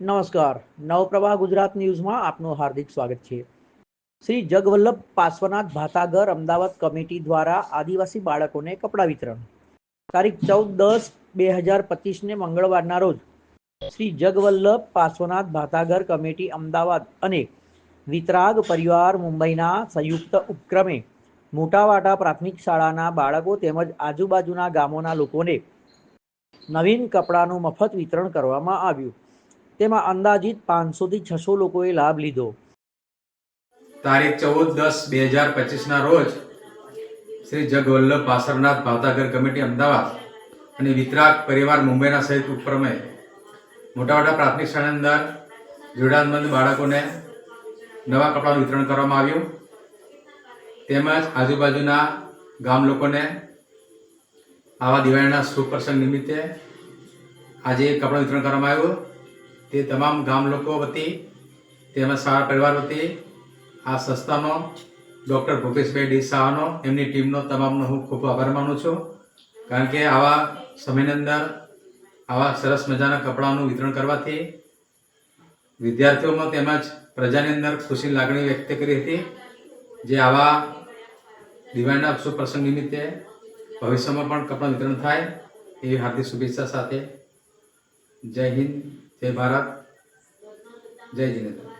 નમસ્કાર. નવપ્રભા ગુજરાત ન્યૂઝમાં આપનું હાર્દિક સ્વાગત છે. શ્રી જગવલ્લભ પાર્શ્વનાથ ભાતાગર અમદાવાદ કમિટી દ્વારા આદિવાસી બાળકોને કપડાં વિતરણ. તારીખ ચૌદ દસ બે હજાર પચીસને મંગળવારના રોજ શ્રી જગવલ્લભ પાર્શ્વનાથ ભાતાગર કમિટી અમદાવાદ અને વિતરાગ પરિવાર મુંબઈના સંયુક્ત ઉપક્રમે મોટાવાટા પ્રાથમિક શાળાના બાળકો તેમજ આજુબાજુના ગામોના લોકોને નવીન કપડાનું મફત વિતરણ કરવામાં આવ્યું. તેમાં અંદાજિત પાંચસોથી છસો લોકોએ લાભ લીધો. તારીખ ચૌદ દસ બે હજાર પચીસના રોજ શ્રી જગવલ્લભ પાસરનાથ ભાવતાગર કમિટી અમદાવાદ અને વિતરાગ પરિવાર મુંબઈના સહિત ઉપક્રમે મોટા મોટા પ્રાથમિક શાળાની અંદર જોડાણબંધ બાળકોને નવા કપડાનું વિતરણ કરવામાં આવ્યું. તેમજ આજુબાજુના ગામ લોકોને આવા દિવાળીના શુભ પ્રસંગ નિમિત્તે આજે કપડાં વિતરણ કરવામાં આવ્યું. તે તમામ ગામ લોકો વતી તેમજ શાળા પરિવાર વતી, આ સંસ્થાનો, ડૉક્ટર ભૂપેશભાઈ ડી શાહનો, એમની ટીમનો તમામનો હું ખૂબ આભાર માનું છું. કારણ કે આવા સમયની અંદર, આવા સરસ મજાના કપડાનું વિતરણ કરવાથી વિદ્યાર્થીઓમાં તેમજ પ્રજાની અંદર ખુશીની લાગણી વ્યક્ત કરી હતી જે આવા દિવાળીના શુભ પ્રસંગ નિમિત્તે ભવિષ્યમાં પણ કપડાં વિતરણ થાય એવી હાર્દિક શુભેચ્છા સાથે જય હિન્દ. જય ભારત જય જિનેન્દ્ર